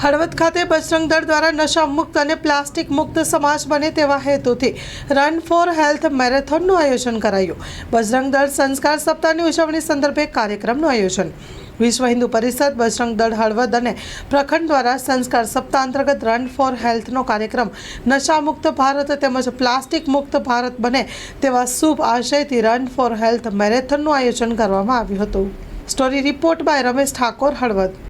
હળવદ ખાતે બજરંગદળ દ્વારા નશા મુક્ત અને પ્લાસ્ટિક મુક્ત સમાજ બને તેવા હેતુથી રન ફોર હેલ્થ મેરેથોનનું આયોજન કરાયું. બજરંગ દળ સંસ્કાર સપ્તાહની ઉજવણી સંદર્ભે કાર્યક્રમનું આયોજન. વિશ્વ હિન્દુ પરિષદ, બજરંગ દળ હળવદ અને પ્રખંડ દ્વારા સંસ્કાર સપ્તાહ અંતર્ગત રન ફોર હેલ્થનો કાર્યક્રમ નશામુક્ત ભારત તેમજ પ્લાસ્ટિક મુક્ત ભારત બને તેવા શુભ આશયથી રન ફોર હેલ્થ મેરેથોનનું આયોજન કરવામાં આવ્યું હતું. Story report by Ramesh Thakor, Halvad.